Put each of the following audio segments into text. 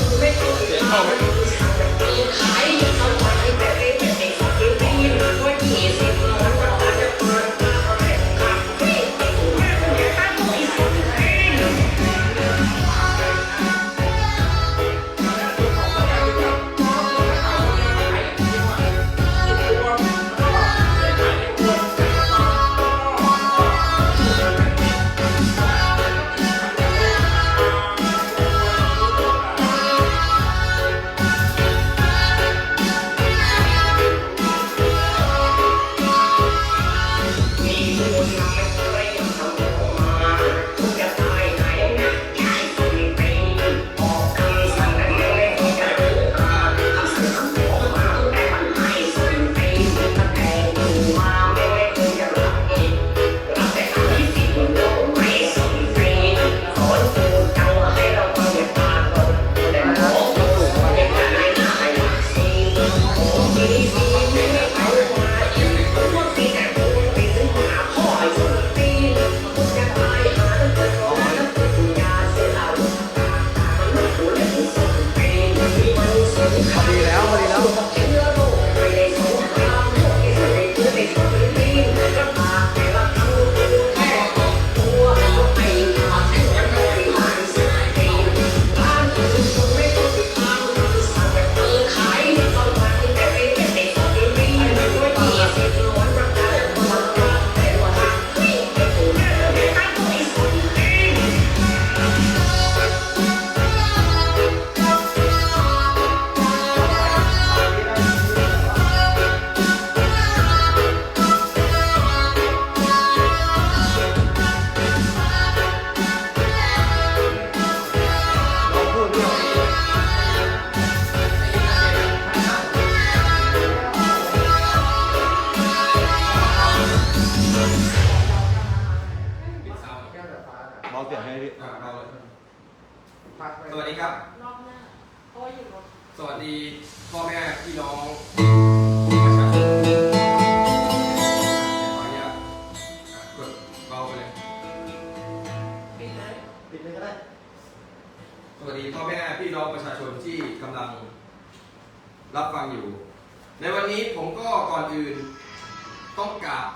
Get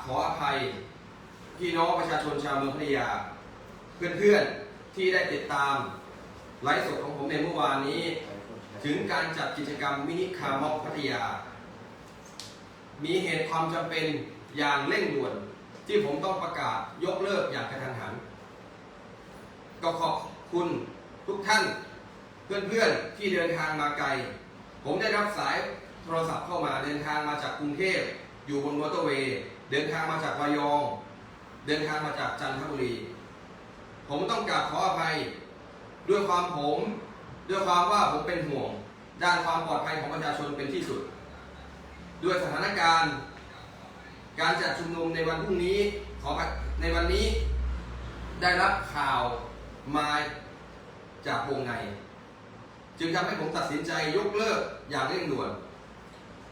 ขออภัย พี่น้องประชาชนชาวเมืองพัทยา เพื่อนๆที่ได้ติดตามไลฟ์สดของผมในเมื่อวานนี้ ถึงการจัดกิจกรรมมินิคาร์ม็อกพัทยา มีเหตุความจำเป็นอย่างเร่งด่วน ที่ผมต้องประกาศยกเลิกอย่างกระทันหัน ก็ขอบคุณทุกท่าน เพื่อนๆที่เดินทางมาไกล ผมได้รับสายโทรศัพท์เข้ามาเดินทางมาจากกรุงเทพอยู่บนมอเตอร์เวย์ เดินทางมาจากระยอง เดินทางมาจากจันทบุรี ผมต้องกราบขออภัย ด้วยความผม ด้วยความว่าผมเป็นห่วง ด้านความปลอดภัยของประชาชนเป็นที่สุด ด้วยสถานการณ์ การจัดชุมนุมในวันพรุ่งนี้ขอในวันนี้ได้รับข่าวมาจากวงใน จึงทำให้ผมตัดสินใจยกเลิกอย่างเร่งด่วน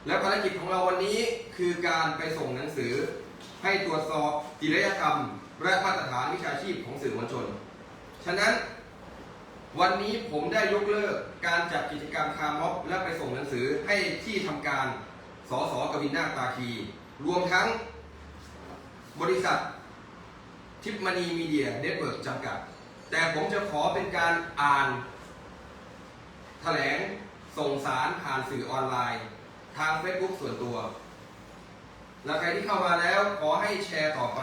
และภารกิจของเราวันนี้คือการไปส่งหนังสือ ให้ตรวจสอบจริยธรรม และมาตรฐานวิชาชีพของสื่อมวลชน ฉะนั้นวันนี้ผมได้ยกเลิกการจัดกิจกรรมคาร์ม็อบและไปส่งหนังสือให้ที่ทำการสสกวินนาตาคี รวมทั้งบริษัททิปมณีมีเดียเน็ตเวิร์กจำกัด แต่ผมจะขอเป็นการอ่านแถลงส่งสารผ่านสื่อออนไลน์ ทาง Facebook ส่วนตัว และใครที่เข้ามาแล้วขอให้แชร์ต่อไป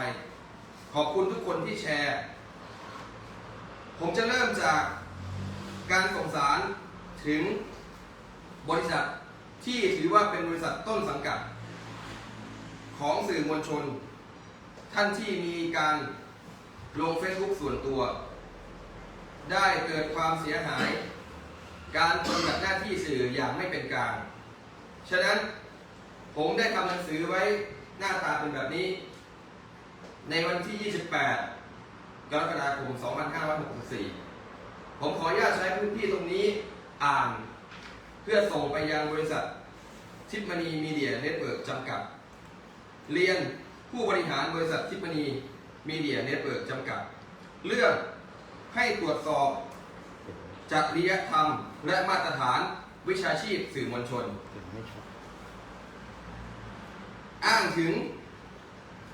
ขอบคุณทุกคนที่แชร์ ผมจะเริ่มจากการส่งสารถึงบริษัทที่ถือว่าเป็นบริษัทต้นสังกัด ของสื่อมวลชน ท่านที่มีการลง Facebook ส่วนตัว ได้เกิดความเสียหาย การปฏิบัติหน้าที่สื่ออย่างไม่เป็นกลาง ฉะนั้นผมได้ทำหนังสือไว้หน้าตาเป็นแบบนี้ ในวันที่ 28 กรกฎาคม 2564 ผมขออนุญาตใช้พื้นที่ตรงนี้อ่าน เพื่อส่งไปยังบริษัททิพมณีมีเดียเน็ตเวิร์กจำกัด เรียนผู้บริหารบริษัททิพมณีมีเดียเน็ตเวิร์กจำกัด เรื่องให้ตรวจสอบจริยธรรมและมาตรฐานวิชาชีพสื่อมวลชน อ้างถึง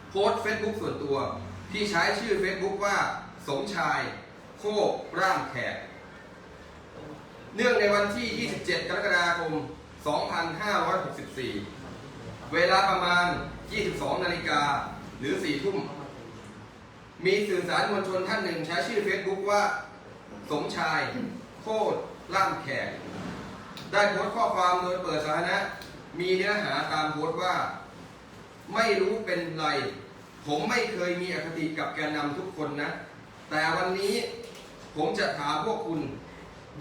โพสต์เฟซบุ๊กส่วนตัว ที่ใช้ชื่อ Facebook ว่าสมชายโคกร่ามแขก เนื่องในวันที่ 27 กรกฎาคม 2564 เวลาประมาณ 22 นาฬิกาหรือ 4 ทุ่ม มีสื่อสารมวลชนท่านหนึ่งใช้ชื่อ Facebook ว่า สมชาย โคตรล่ามแขก ได้โพสต์ข้อความโดยเปิดสาธารณะ มีเนื้อหาตามโพสต์ว่า ไม่รู้เป็นไร ผมไม่เคยมีอคติกับแกนนำทุกคนนะ แต่วันนี้ผมจะถามพวกคุณ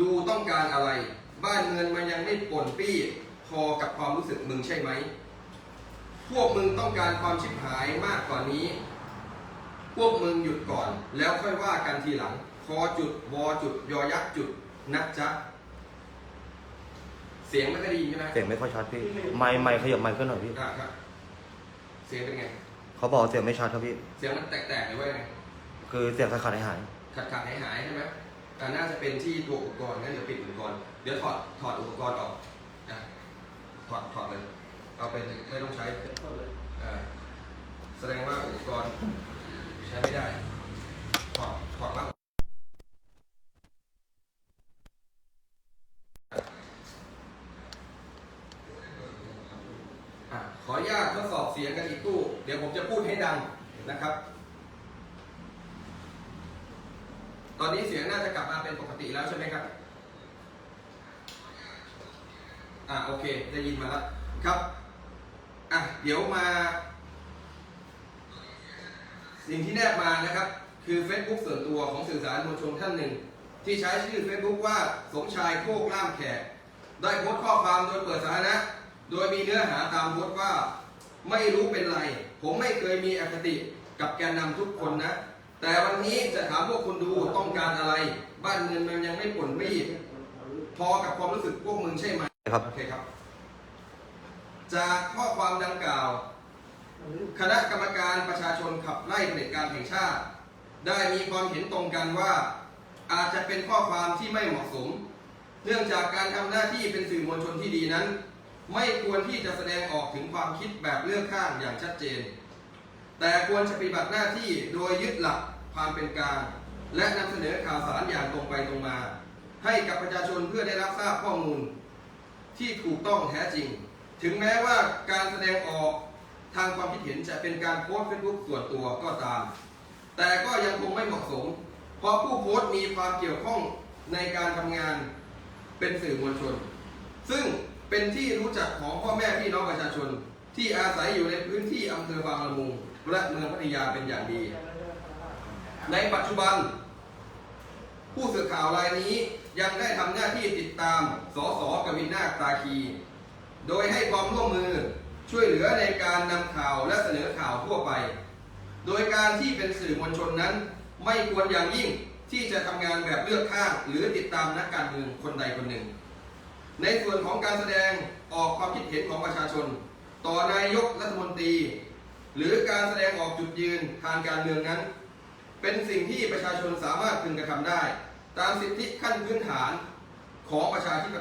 ดูต้องการอะไร บ้านเงินมันยังไม่ป่นปี้พอกับความรู้สึกมึงใช่ไหม พวกมึงต้องการความชิบหายมากกว่านี้ พวกมึงหยุดก่อน แล้วค่อยว่ากันทีหลังพอจุดวอจุดยอยักษ์จุดนักจ๊ะ สียงไม่ค่อยได้ยินใช่ไหมเสียงไม่ค่อยชัดพี่ ไม่ไม่ขยับไมค์ขึ้นหน่อยพี่อะครับเสียงเป็นไง เขาบอกเสียงไม่ชัดครับพี่ เสียงมันแตกๆหรือว่าไงคือเสียงขาดขาดหายหายขาดขาดหายหายๆใช่ไหมอ่าน่าจะเป็นที่ตัวอุปกรณ์งั้นเดี๋ยวปิดอุปกรณ์ เดี๋ยวถอดถอดอุปกรณ์ออกอะถอดถอดเลย เอาเป็นไม่ต้องใช้อ่าแสดงว่าอุปกรณ์ใช้ไม่ได้ ถอดถอดแล้วอะขออนุญาตทดสอบ เสียงกันอีกตู้ เดี๋ยวผมจะพูดให้ดังนะครับ ตอนนี้เสียงน่าจะกลับมาเป็นปกติแล้วใช่ไหมครับ อ่าโอเคได้ยินมาแล้วครับ อะเดี๋ยวมา สิ่งที่แนบมานะครับ คือ Facebook ส่วนตัวของสื่อสารมวลชนท่านหนึ่ง ที่ใช้ชื่อ Facebook ว่าสมชายโคกล่ามแขกได้โพสต์ข้อความโดยเปิดสาธารณะ โดยมีเนื้อหาตามโพสต์ว่า ไม่รู้เป็นไร ผมไม่เคยมีอคติกับแกนนำทุกคนนะแแต่วันนี้จะถามพวกคุณดูต้องการอะไร บ้านเมืองมันยังไม่ป่นไม่หยิบพอกับความรู้สึกพวกมึงใช่ไหมครับโอเคครับ จากข้อความดังกล่าว คณะกรรมการประชาชนขับไล่เผด็จการแห่งชาติ ได้มีความเห็นตรงกันว่า อาจจะเป็นข้อความที่ไม่เหมาะสม เนื่องจากการทำหน้าที่เป็นสื่อมวลชนที่ดีนั้น ไม่ควรที่จะแสดงออกถึงความคิดแบบเลือกข้างอย่างชัดเจน แต่ควรจะปฏิบัติหน้าที่โดยยึดหลักความเป็นกลางและนำเสนอข่าวสารอย่างตรงไปตรงมา ให้กับประชาชนเพื่อได้รับทราบข้อมูล ที่ถูกต้องแท้จริง ถึงแม้ว่าการแสดงออกทางความคิดเห็นจะเป็นการโพสต์เฟซบุ๊กส่วนตัวก็ตาม แต่ก็ยังคงไม่เหมาะสม เพราะผู้โพสต์มีความเกี่ยวข้องในการทำงานเป็นสื่อมวลชน ซึ่ง เป็นที่รู้จักของพ่อแม่พี่น้องประชาชน ที่อาศัยอยู่ในพื้นที่อำเภอบางละมุงและเมืองพัทยาเป็นอย่างดี ในปัจจุบัน ผู้สื่อข่าวรายนี้ยังได้ทำหน้าที่ติดตามสสกวินนาคตาคี โดยให้ความร่วมมือช่วยเหลือในการนำข่าวและเสนอข่าวทั่วไป โดยการที่เป็นสื่อมวลชนนั้น ไม่ควรอย่างยิ่งที่จะทำงานแบบเลือกข้างหรือติดตามนักการเมืองคนใดคนหนึ่ง ในส่วนของการแสดงออกความคิดเห็นของประชาชน ต่อนายกรัฐมนตรี หรือการแสดงออกจุดยืนทางการเมืองนั้น เป็นสิ่งที่ประชาชนสามารถพึงกระทำได้ ตามสิทธิขั้นพื้นฐานของประชาธิป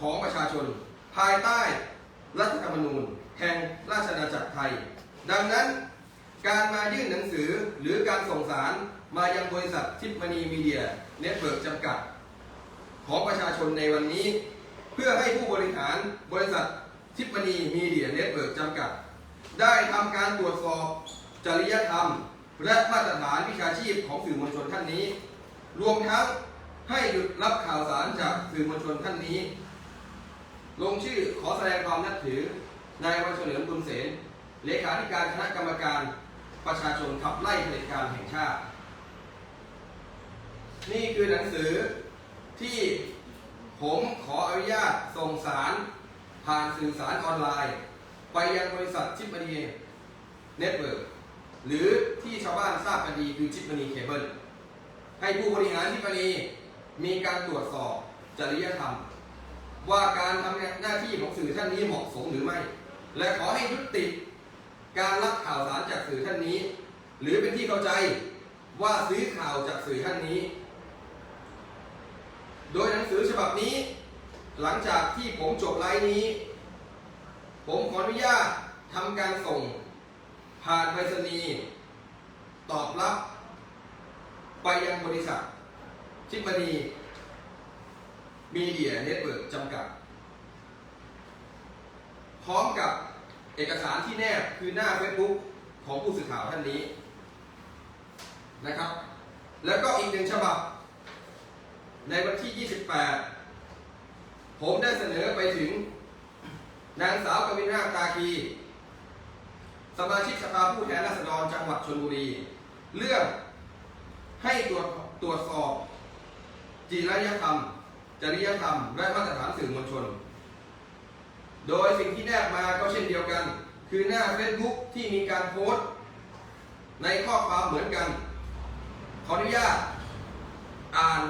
ของประชาชน ภายใต้รัฐธรรมนูญ แห่งราชอาณาจักรไทย ดังนั้นการมายื่นหนังสือหรือการส่งสารมายังบริษัททิพมณีมีเดียเน็ตเวิร์กจำกัด ของประชาชนในวันนี้ พื่อให้ผู้บริหารบริษัททิพมณีมีเดียเน็ตเวิร์กจำกัด ได้ทำการตรวจสอบจริยธรรม และมาตรฐานวิชาชีพของสื่อมวลชนท่านนี้ รวมทั้งให้หยุดรับข่าวสารจากสื่อมวลชนท่านนี้ ลงชื่อขอแสดงความนับถือนายวันเฉลิมบุญเสนเลขาธิการคณะกรรมการประชาชนขับไล่เผด็จการแห่งชาติ นี่คือหนังสือที่ ผมขออนุญาตส่งสารผ่านสื่อสารออนไลน์ ไปยังบริษัทชิปมณีเน็ตเวิร์กหรือที่ชาวบ้านทราบกันดีคือชิปมณีเคเบิลให้ผู้บริหารชิปมณีมีการตรวจสอบจริยธรรม ว่าการทำหน้าที่ของสื่อท่านนี้เหมาะสมหรือไม่ และขอให้ยุติการรับข่าวสารจากสื่อท่านนี้ หรือเป็นที่เข้าใจว่าซื้อข่าวจากสื่อท่านนี้ โดยหนังสือฉบับนี้ หลังจากที่ผมจบไลฟ์นี้ ผมขออนุญาตทำการส่ง ผ่านไปรษณีย์ตอบรับ ไปยังบริษัททิพนีมีเดียเน็ตเวิร์กจำกัด พร้อมกับเอกสารที่แนบคือหน้าเฟซบุ๊กของผู้สื่อข่าวท่านนี้นะครับ แล้วก็อีกหนึ่งฉบับ ในวันที่ 28 ผมได้เสนอไปถึง นางสาวกวินนาตาคี สมาชิกสภาผู้แทนราษฎรจังหวัดชลบุรี เรื่องให้ตรวจตรวจสอบจริยธรรม จริยธรรม และมาตรฐานสื่อมวลชน โดยสิ่งที่แนบมาก็เช่นเดียวกัน คือหน้า Facebook ที่มีการโพสต์ ในข้อความเหมือนกัน ขออนุญาตอ่าน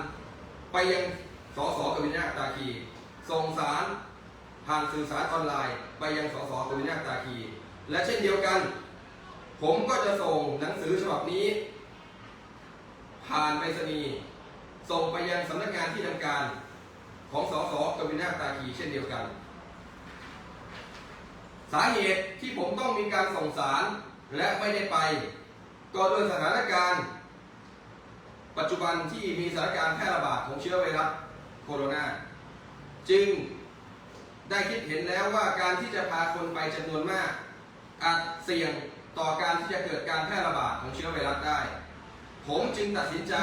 ไปยังสสกวินาตาคี ส่งสารผ่านสื่อสารออนไลน์ ไปยังสสกวินาตาคี และเช่นเดียวกัน ผมก็จะส่งหนังสือฉบับนี้ ผ่านไปรษณีย์ส่งไปยังสำนักงานที่ทำการของสสกวินาตาคีเช่นเดียวกัน สาเหตุที่ผมต้องมีการส่งสารและไม่ได้ไป ก็โดยสถานการณ์ ปัจจุบันที่มีสถานการณ์แพร่ระบาดของเชื้อไวรัสโคโรนาจึงได้คิดเห็นแล้วว่าการที่จะพาคนไปจำนวนมาก อาจเสี่ยงต่อการที่จะเกิดการแพร่ระบาดของเชื้อไวรัสได้ ผมจึงตัดสินใจ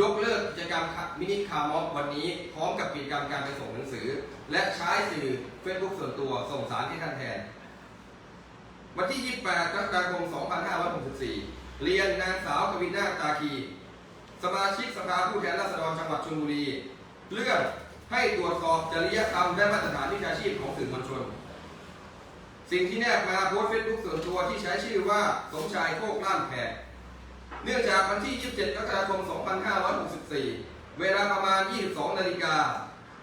ยกเลิกกิจกรรมมินิคาร์มอบวันนี้ พร้อมกับกิจกรรมการไปส่งหนังสือ และใช้สื่อเฟซบุ๊กส่วนตัวส่งสารที่ท่านแทน วันที่ 28กรกฎาคม 2564 เรียนนางสาวกวินาตาคี สมาชิกสภาผู้แทนราษฎรจังหวัดชลบุรี เรื่องให้ตรวจสอบจริยธรรมและมาตรฐานวิชาชีพของสื่อมวลชน สิ่งที่แนบมาโพสต์เฟซบุ๊กส่วนตัวที่ใช้ชื่อว่าสมชายโคกล้านแพรเนื่องจากวันที่ 27 กรกฎาคม 2564 เวลาประมาณ 22 นาฬิกา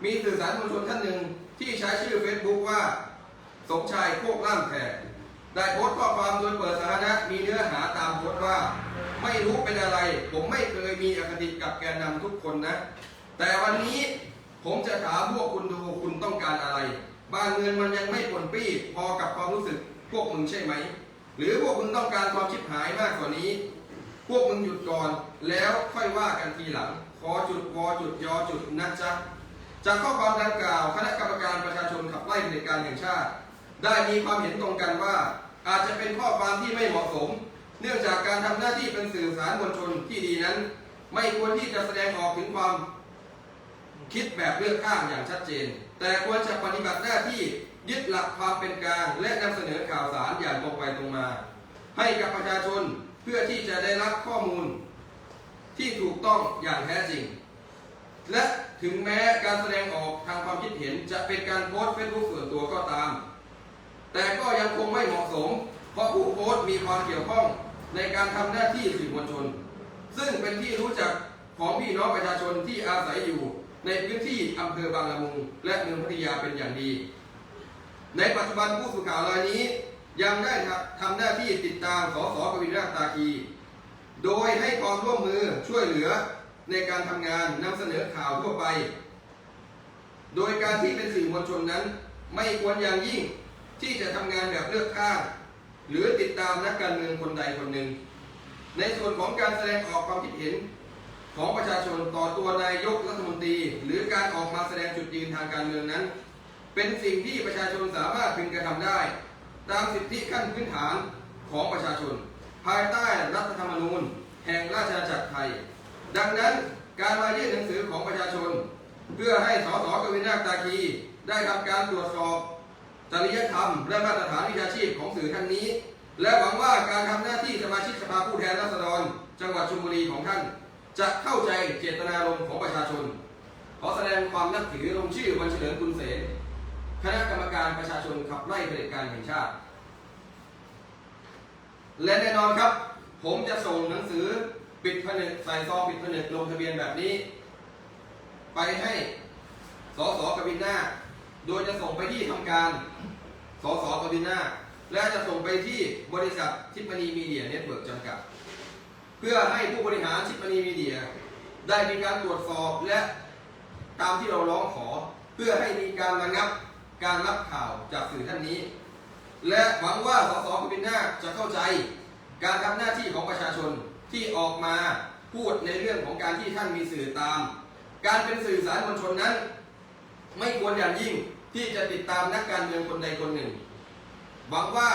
มีสื่อสารมวลชนท่านหนึ่งที่ใช้ชื่อ Facebook ว่า สมชายโคกล่ามแขก ได้โพสต์ข้อความโดยเปิดสาธารณะมีเนื้อหาตามโพสต์ว่า ไม่รู้เป็นอะไร ผมไม่เคยมีอคติกับแกนนำทุกคนนะ แต่วันนี้ผมจะถามพวกคุณดูคุณต้องการอะไร บ้านเงินมันยังไม่ปนปี้พอกับความรู้สึกพวกมึงใช่ไหม หรือพวกมึงต้องการความชิบหายมากกว่านี้ พวกมึงหยุดก่อน แล้วค่อยว่ากันทีหลังขอจุดวอจุดยอจุดนะจ๊ะจากข้อความดังกล่าว คณะกรรมการประชาชนขับไล่เผด็จการแห่งชาติ ได้มีความเห็นตรงกันว่า อาจจะเป็นข้อความที่ไม่เหมาะสม เนื่องจากการทำหน้าที่เป็นสื่อสารมวลชนที่ดีนั้น ไม่ควรที่จะแสดงออกถึงความคิดแบบเลือกข้างอย่างชัดเจน แต่ควรจะปฏิบัติหน้าที่ยึดหลักความเป็นกลาง และนำเสนอข่าวสารอย่างตรงไปตรงมา ให้กับประชาชนเพื่อที่จะได้รับข้อมูล ที่ถูกต้องอย่างแท้จริง และถึงแม้การแสดงออกทางความคิดเห็นจะเป็นการโพสต์เฟซบุ๊กส่วนตัวก็ตาม แต่ก็ยังคงไม่เหมาะสม เพราะผู้โพสต์มีความเกี่ยวข้องในการทำหน้าที่สื่อมวลชน ซึ่งเป็นที่รู้จักของพี่น้องประชาชนที่อาศัยอยู่ในพื้นที่อำเภอบางละมุง และเมืองพัทยาเป็นอย่างดี ในปัจจุบันผู้สื่อข่าวรายนี้ ยังได้ทำหน้าที่ติดตามสสกวินราชตาคีโดยให้ความร่วมมือช่วยเหลือในการทำงานนำเสนอข่าวทั่วไป โดยการที่เป็นสื่อมวลชนนั้น ไม่ควรอย่างยิ่ง ที่จะทำงานแบบเลือกข้างหรือติดตามนักการเมืองคนใดคนหนึ่ง ในส่วนของการแสดงออกความคิดเห็นของประชาชนต่อตัวนายกรัฐมนตรี หรือการออกมาแสดงจุดยืนทางการเมืองนั้น เป็นสิ่งที่ประชาชนสามารถพึงกระทำได้ ตามสิทธิขั้นพื้นฐานของประชาชน ภายใต้รัฐธรรมนูญ แห่งราชอาณาจักรไทย ดังนั้นการมายื่นหนังสือของประชาชน เพื่อให้สสกวินาคตาคีได้ทำการตรวจสอบ จริยธรรม และมาตรฐานวิชาชีพของสื่อท่านนี้ และหวังว่าการทำหน้าที่สมาชิกสภาผู้แทนราษฎร จังหวัดชลบุรีของท่าน จะเข้าใจเจตนารมณ์ของประชาชน ขอแสดงความนับถือลงชื่อวันเฉลิมกุลเสนคณะกรรมการประชาชนขับไล่เผด็จการแห่งชาติ และแน่นอนครับ ผมจะส่งหนังสือปิดผนึกใส่ซองปิดผนึกลงทะเบียนแบบนี้ ไปให้สสกบินหน้า โดยจะส่งไปที่ทำการสสกบินหน้าและจะส่งไปที่บริษัททิพนีมีเดียเน็ตเวิร์กจำกัด เพื่อให้ผู้บริหารทิพนีมีเดียได้มีการตรวจสอบและตามที่เราร้องขอ เพื่อให้มีการระงับการรับข่าวจากสื่อท่านนี้ และหวังว่าสสกบินหน้าจะเข้าใจการทำหน้าที่ของประชาชนที่ออกมาพูดในเรื่องของการที่ท่านมีสื่อตาม การเป็นสื่อสารมวลชนนั้น ไม่ควรอย่างยิ่ง ที่จะติดตามนักการเมืองคนใดคนหนึ่งหวังว่า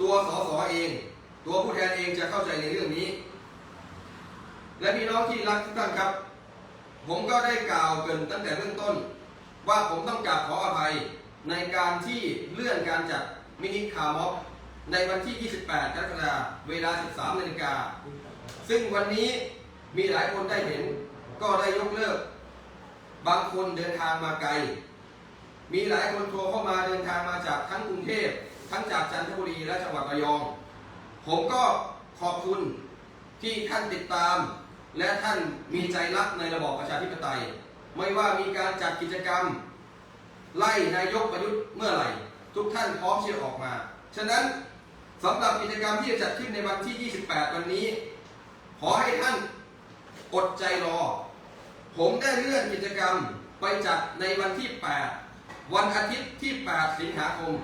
ตัวสสเอง ตัวผู้แทนเองจะเข้าใจในเรื่องนี้ และพี่น้องที่รักทุกท่านครับ ผมก็ได้กล่าวเกินตั้งแต่เบื้องต้น ว่าผมต้องกราบขออภัยในการที่เลื่อนการจัดมินิคาร์ม็อบในวันที่ 28 กรกฎาคม เวลา 13นาฬิกา ซึ่งวันนี้มีหลายคนได้เห็น ก็ได้ยกเลิก บางคนเดินทางมาไกล มีหลายคนโทรเข้ามาเดินทางมาจากทั้งกรุงเทพทั้งจากจันทบุรีและจังหวัดระยอง ผมก็ขอบคุณที่ท่านติดตาม และท่านมีใจรักในระบอบประชาธิปไตย ไม่ว่ามีการจัดกิจกรรม ไล่นายกประยุทธ์เมื่อไหร่ ทุกท่านพร้อมที่จะออกมา ฉะนั้นสำหรับกิจกรรมที่จะจัดขึ้นในวันที่ 28 วันนี้ ขอให้ท่านอดใจรอ ผมได้เลื่อนกิจกรรมไปจัดในวันที่ 8 วันอาทิตย์ที่ 8 สิงหาคม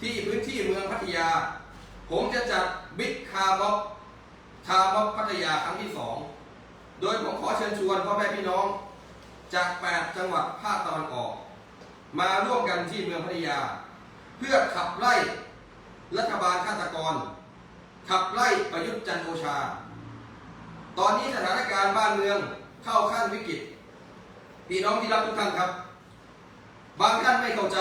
ที่พื้นที่เมืองพัทยา ผมจะจัดบิ๊กคาร์บ็อกคาร์บ็อกพัทยาครั้งที่ 2 โดยผมขอเชิญชวนพ่อแม่พี่น้อง จาก 8 จังหวัดภาคตะวันออก มาร่วมกันที่เมืองพัทยา เพื่อขับไล่รัฐบาลฆาตกร ขับไล่ประยุทธ์จันโอชา ตอนนี้สถานการณ์บ้านเมืองเข้าขั้นวิกฤตพี่น้องที่รักทุกท่านครับ บางท่านไม่เข้าใจ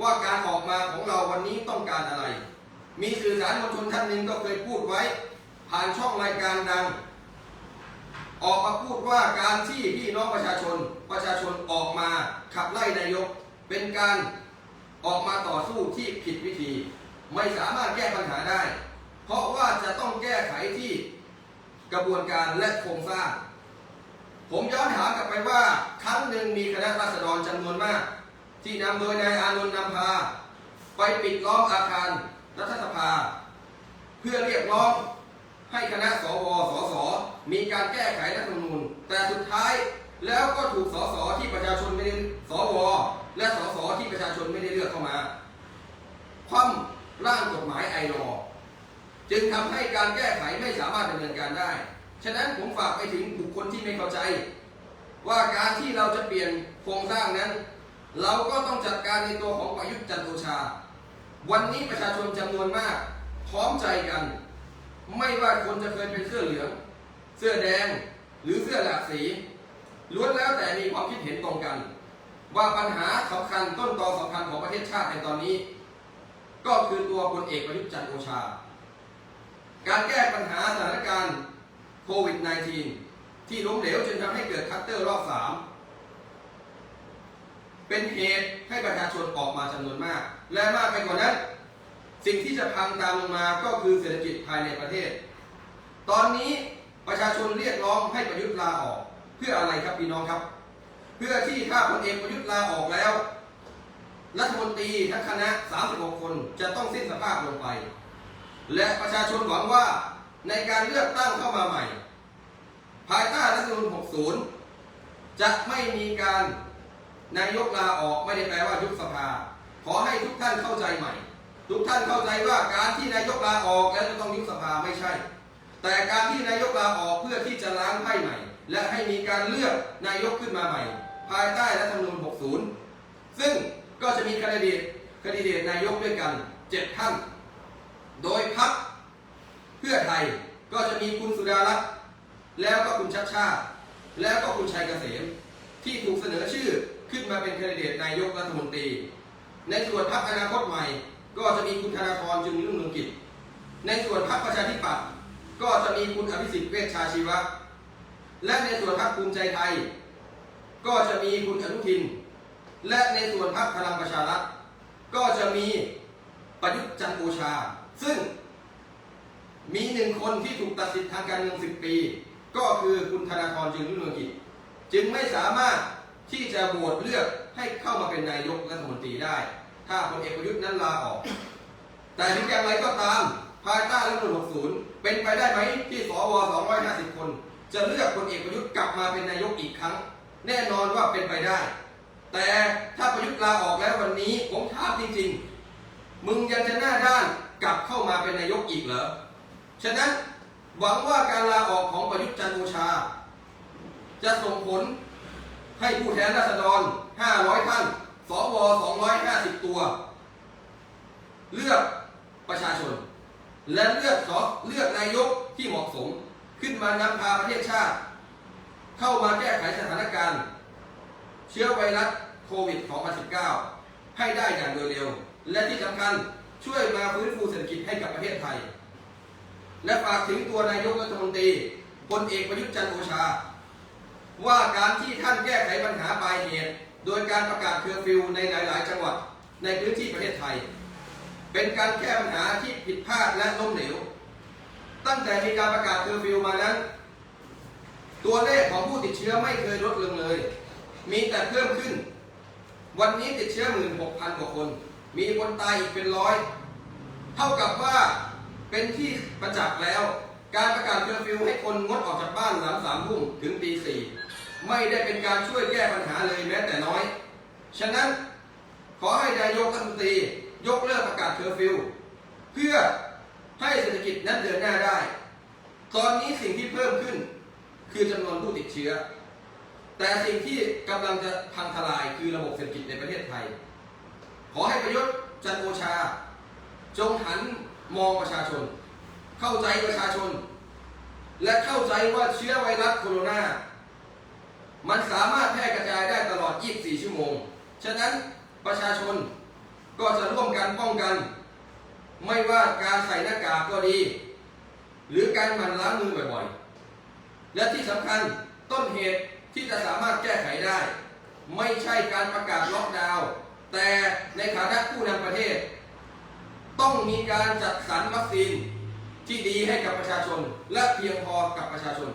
ว่าการออกมาของเราวันนี้ต้องการอะไร มีสื่อสารมวลชนท่านหนึ่งก็เคยพูดไว้ ผ่านช่องรายการดัง ออกมาพูดว่าการที่พี่น้องประชาชน ประชาชนออกมาขับไล่นายก เป็นการออกมาต่อสู้ที่ผิดวิธี ไม่สามารถแก้ปัญหาได้ เพราะว่าจะต้องแก้ไขที่กระบวนการและโครงสร้าง ผมย้อนถามกลับไปว่าครั้งหนึ่งมีคณะราษฎรจำนวนมาก ที่นำโดยนายอานนท์นำพา ไปปิดล้อมอาคารรัฐสภา เพื่อเรียกร้องให้คณะสวสส มีการแก้ไขรัฐธรรมนูญ แต่สุดท้ายแล้วก็ถูกสสที่ประชาชนไม่ได้สว และสสที่ประชาชนไม่ได้เลือกเข้ามาคว่ำร่างกฎหมายไอรอจึงทำให้การแก้ไขไม่สามารถดำเนินการได้ ฉะนั้นผมฝากไปถึงบุคคลที่ไม่เข้าใจ ว่าการที่เราจะเปลี่ยนโครงสร้างนั้น เราก็ต้องจัดการในตัวของประยุทธ์จันโอชา วันนี้ประชาชนจำนวนมาก พร้อมใจกัน ไม่ว่าคนจะเคยเป็นเสื้อเหลือง เสื้อแดง หรือเสื้อหลากสี ล้วนแล้วแต่มีความคิดเห็นตรงกัน ว่าปัญหาสำคัญต้นตอสำคัญของประเทศชาติในตอนนี้ ก็คือตัวพลเอกประยุทธ์จันโอชา การแก้ปัญหาสถานการณ์โควิด -19 ที่ล้มเหลวจนทำให้เกิดคัตเตอร์รอบ3 เป็นเหตุให้ประชาชนออกมาจำนวนมาก และมากไปกว่านั้น สิ่งที่จะพังตามลงมาก็คือเศรษฐกิจภายในประเทศ ตอนนี้ประชาชนเรียกร้องให้ประยุทธ์ลาออก เพื่ออะไรครับพี่น้องครับ เพื่อที่ถ้าพลเอกประยุทธ์ลาออกแล้วรัฐมนตรีทั้งคณะ 36 คนจะต้องสิ้นสภาพลงไป และประชาชนหวังว่าในการเลือกตั้งเข้ามาใหม่ ภายใต้รัฐธรรมนูญ60 จะไม่มีการ นายกลาออกไม่ได้แปลว่ายุบสภา ขอให้ทุกท่านเข้าใจใหม่ ทุกท่านเข้าใจว่าการที่นายกลาออกแล้วจะต้องยุบสภาไม่ใช่ แต่การที่นายกลาออกเพื่อที่จะล้างไพ่ใหม่ และให้มีการเลือกนายกขึ้นมาใหม่ ภายใต้รัฐธรรมนูญ 60 ซึ่งก็จะมีคนดิเดตคนดิเดตนายกด้วยกัน 7 ท่าน โดยพักเพื่อไทยก็จะมีคุณสุดารัตน์แล้วก็คุณชัดชาติ แล้วก็คุณชัยเกษม ที่ถูกเสนอชื่อขึ้นมาเป็นแคนดิเดตนายกรัฐมนตรี ในส่วนพรรคอนาคตใหม่ ก็จะมีคุณธนาธรจึงรุ่งเรืองกิจ ในส่วนพรรคประชาธิปัตย์ก็จะมีคุณอภิสิทธิ์เวชชาชีวะ และในส่วนพรรคภูมิใจไทย ก็จะมีคุณอนุทิน และในส่วนพรรคพลังประชารัฐก็จะมีประยุทธ์จันทร์โอชา ซึ่งมีหนึ่งคนที่ถูกตัดสิทธิ์ทางการเมือง10ปี ก็คือคุณธนาธรจึงรุ่งเรืองกิจ จึงไม่สามารถที่จะโหวตเลือกให้เข้ามาเป็นนายกรัฐมนตรีได้ ถ้าพลเอกประยุทธ์นั้นลาออก แต่ถึงอย่างไรก็ตามภายใต้รัฐธรรมนูญ60 เป็นไปได้ไหมที่สว 250 คน จะเลือกพลเอกประยุทธ์กลับมาเป็นนายกอีกครั้ง แน่นอนว่าเป็นไปได้ แต่ถ้าประยุทธ์ลาออกแล้ววันนี้ผมถาจริงๆ มึงยังจะหน้าด้านกลับเข้ามาเป็นนายกอีกเหรอ ฉะนั้นหวังว่าการลาออกของประยุทธ์จันทร์โอชา จะส่งผลให้ผู้แทนราษฎร 500 ท่าน สว 250 ตัว เลือกประชาชน และเลือกสอเลือกนายกที่เหมาะสม ขึ้นมานำพาประเทศชาติ เข้ามาแก้ไขสถานการณ์ เชื้อไวรัสโควิด 2019 ให้ได้อย่างโดยเร็ว และที่สำคัญช่วยมาฟื้นฟูเศรษฐกิจให้กับประเทศไทย และฝากถึงตัวนายกรัฐมนตรีพลเอกประยุทธ์จันทร์โอชา ว่าการที่ท่านแก้ไขปัญหาปลายเหตุโดยการประกาศเคอร์ฟิวในหลาย ๆ จังหวัดในพื้นที่ประเทศไทย เป็นการแก้ปัญหาที่ผิดพลาดและล้มเหลว ตั้งแต่มีการประกาศเคอร์ฟิวมานั้น ตัวเลขของผู้ติดเชื้อไม่เคยลดลงเลย มีแต่เพิ่มขึ้น วันนี้ติดเชื้อหมื่นหกพันกว่าคน มีคนตายอีกเป็นร้อย เท่ากับว่าเป็นที่ประจักษ์แล้ว การประกาศเคอร์ฟิวให้คนงดออกจากบ้านหลังสามทุ่มถึงตีสี่ ไม่ได้เป็นการช่วยแก้ปัญหาเลยแม้แต่น้อย ฉะนั้นขอให้นายกรัฐมนตรียกเลิกประกาศเคอร์ฟิวเพื่อให้เศรษฐกิจนั้นเดินหน้าได้ ตอนนี้สิ่งที่เพิ่มขึ้นคือจำนวนผู้ติดเชื้อ แต่สิ่งที่กำลังจะพังทลายคือระบบเศรษฐกิจในประเทศไทย ขอให้ประยุทธ์จันโอชา จงหันมองประชาชน เข้าใจประชาชน และเข้าใจว่าเชื้อไวรัสโคโรนา มันสามารถแพร่กระจายได้ตลอด 24 ชั่วโมง ฉะนั้นประชาชนก็จะร่วมกันป้องกัน ไม่ว่าการใส่หน้ากากก็ดี หรือการหมั่นล้างมือบ่อยๆ และที่สำคัญต้นเหตุที่จะสามารถแก้ไขได้ ไม่ใช่การประกาศล็อกดาวน์แต่ในฐานะผู้นำประเทศ ต้องมีการจัดสรรวัคซีนที่ที่ดีให้กับประชาชนและเพียงพอกับประชาชน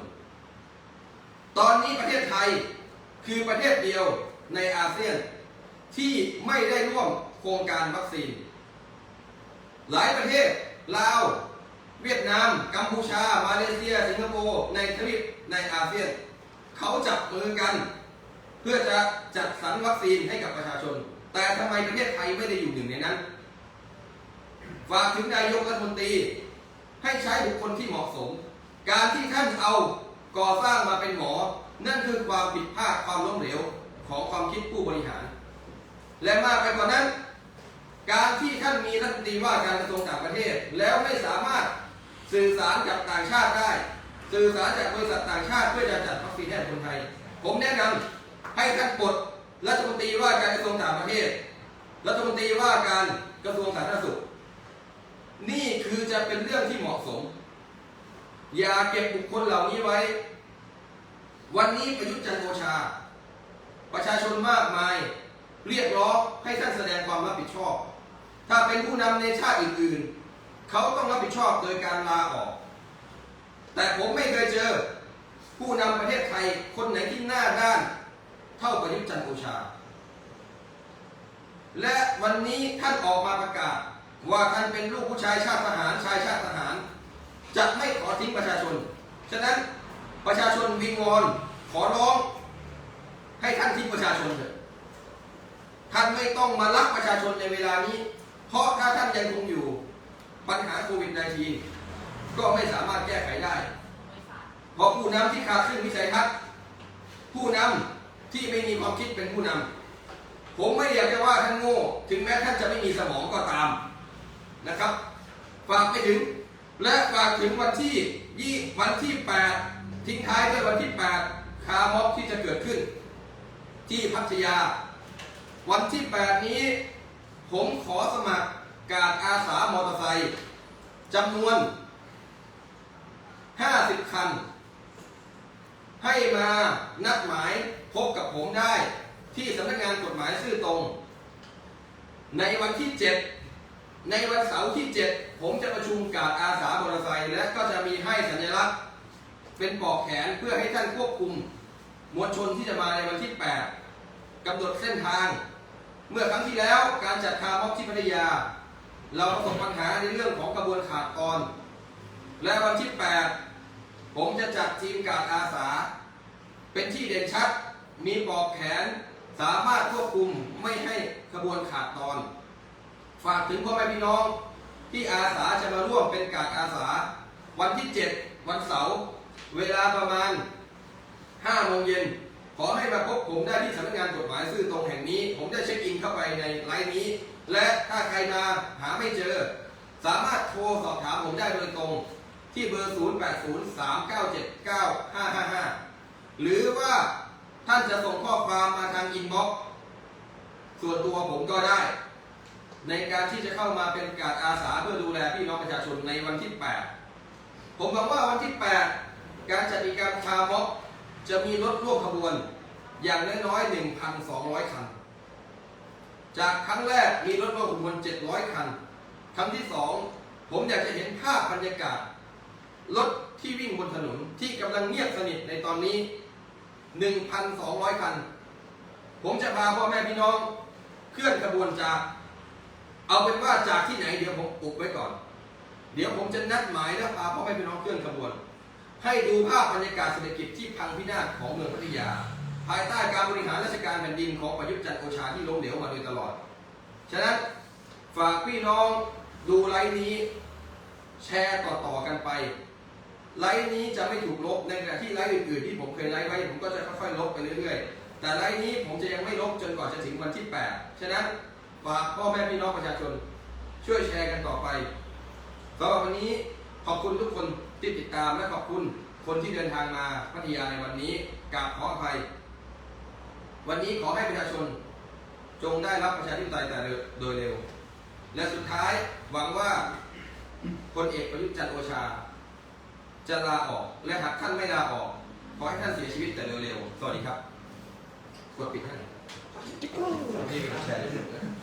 ตอนนี้ประเทศไทยคือประเทศเดียวในอาเซียนที่ไม่ได้ร่วมโครงการวัคซีน หลายประเทศลาว เวียดนาม กัมพูชา มาเลเซีย สิงคโปร์ในทวีปในอาเซียน เขาจับมือกัน เพื่อจะจัดสรรวัคซีนให้กับประชาชน แต่ทำไมประเทศไทยไม่ได้อยู่หนึ่งในนั้นฝากถึงนายกรัฐมนตรีให้ใช้บุคคลที่เหมาะสม การที่ท่านเอา ก่อสร้างมาเป็นหมอ นั่นคือความผิดพลาดความล้มเหลวของความคิดผู้บริหาร และมากไปกว่านั้น การที่ท่านมีรัฐมนตรีว่าการกระทรวงต่างประเทศ แล้วไม่สามารถสื่อสารกับต่างชาติได้ สื่อสารจากบริษัทต่างชาติเพื่อจะจัดวัคซีนให้คนไทย ผมแนะนำให้ท่านปลดรัฐมนตรีว่าการกระทรวงต่างประเทศ รัฐมนตรีว่าการกระทรวงสาธารณสุข นี่คือจะเป็นเรื่องที่เหมาะสม อย่าเก็บบุคคลเหล่านี้ไว้ วันนี้ประยุทธ์จันทร์โอชา ประชาชนมากมาย เรียกร้องให้ท่านแสดงความรับผิดชอบ ถ้าเป็นผู้นำในชาติอื่นๆ เขาต้องรับผิดชอบโดยการลาออก แต่ผมไม่เคยเจอ ผู้นำประเทศไทยคนไหนที่หน้าด้าน เท่าประยุทธ์จันทร์โอชา และวันนี้ท่านออกมาประกาศ ว่าท่านเป็นลูกผู้ชายชาติทหารชายชาติทหาร จะไม่ขอทิ้งประชาชน ฉะนั้นประชาชนวิงวอนขอร้อง ให้ท่านทิ้งประชาชนเถอะท่านไม่ต้องมารักประชาชนในเวลานี้ เพราะถ้าท่านยังคงอยู่ ปัญหาโควิด -19 ก็ไม่สามารถแก้ไขได้ เพราะผู้นำที่ขาดซึ่งวิสัยทัศน์ผู้นำที่ไม่มีความคิดเป็นผู้นำผมไม่อยากจะว่าท่านโง่ ถึงแม้ท่านจะไม่มีสมองก็ตามนะครับฝากไปถึง และฝากถึงวันที่ยี่วันที่ 8 ทิ้งท้ายด้วยวันที่ 8 คาร์ม็อบที่จะเกิดขึ้น ที่พัทยา วันที่ 8 นี้ ผมขอสมัครการอาสามอเตอร์ไซค์จำนวน 50 คัน ให้มานัดหมายพบกับผมได้ที่สำนักงานกฎหมายซื่อตรง ในวันที่ 7 ในวันเสาร์ที่ 7 ผมจะประชุมการอาสามอเตอร์ไซค์และก็จะมีให้สัญลักษณ์ เป็นปอกแขนเพื่อให้ท่านควบคุมมวลชนที่จะมาในวันที่ 8กำหนดเส้นทาง เมื่อครั้งที่แล้วการจัดคาร์ม็อบที่พัทยา เราประสบปัญหาในเรื่องของกระบวนขาดตอน และวันที่ 8 ผมจะจัดทีมการอาสา เป็นที่เด่นชัด มีปอกแขนสามารถควบคุมไม่ให้ขบวนขาดตอน ฝากถึงพ่อแม่พี่น้องที่อาสาจะมาร่วมเป็นการอาสา วันที่ 7 วันเสาร์เวลาประมาณ5โมงเย็นขอให้มาพบผมได้ที่สำนักงานกฎหมายซื่อตรงแห่งนี้ ผมจะเช็คอินเข้าไปในไลน์นี้ และถ้าใครมาหาไม่เจอ สามารถโทรสอบถามผมได้โดยตรงที่เบอร์ 0803979555 หรือว่าท่านจะส่งข้อความมาทางอินบ็อกซ์ส่วนตัวผมก็ได้ ในการที่จะเข้ามาเป็นการอาสาเพื่อดูแลพี่น้องประชาชนในวันที่ 8 ผมหวังว่าวันที่ 8 การจัดกิจกรรมคาร์ม็อบจะมีรถร่วมขบวนอย่างน้อยๆ1,200 คัน จากครั้งแรกมีรถร่วมขบวน 700 คัน ครั้งที่ 2 ผมอยากจะเห็นภาพบรรยากาศ รถที่วิ่งบนถนนที่กำลังเงียบสนิทในตอนนี้ 1,200 คัน ผมจะพาพ่อแม่พี่น้อง เคลื่อนขบวนจาก เอาเป็นว่าจากที่ไหนเดี๋ยวผมอุบไว้ก่อน เดี๋ยวผมจะนัดหมายแล้วพาพ่อแม่พี่น้องเคลื่อนขบวน ให้ดูภาพบรรยากาศเศรษฐกิจที่พังพินาศของเมืองพัทยา ภายใต้การบริหารราชการแผ่นดินของประยุทธ์จันทร์โอชาที่ล้มเหลวมาโดยตลอด ฉะนั้นฝากพี่น้องดูไลฟ์นี้ แชร์ต่อๆกันไป ไลฟ์นี้จะไม่ถูกลบในขณะที่ไลฟ์อื่นๆที่ผมเคยไลฟ์ไว้ผมก็จะค่อยๆลบไปเรื่อยๆ แต่ไลฟ์นี้ผมจะยังไม่ลบจนกว่าจะถึงวันที่ 8 ฉะนั้น ฝากพ่อแม่พี่น้องประชาชน ช่วยแชร์กันต่อไปสำหรับวันนี้ขอบคุณทุกคนที่ติดตามและขอบคุณคนที่เดินทางมาพัทยาในวันนี้กราบขออภัย วันนี้ขอให้ประชาชน จงได้รับประชาธิปไตยแต่โดยเร็ว และสุดท้ายหวังว่าพลเอกประยุทธ์จันทร์โอชา จะลาออกและหากท่านไม่ลาออก ขอให้ท่านเสียชีวิตแต่เร็วๆ สวัสดีครับ กดปิดให้หน่อยนี่เป็นแชร์ได้หนึ่งนะ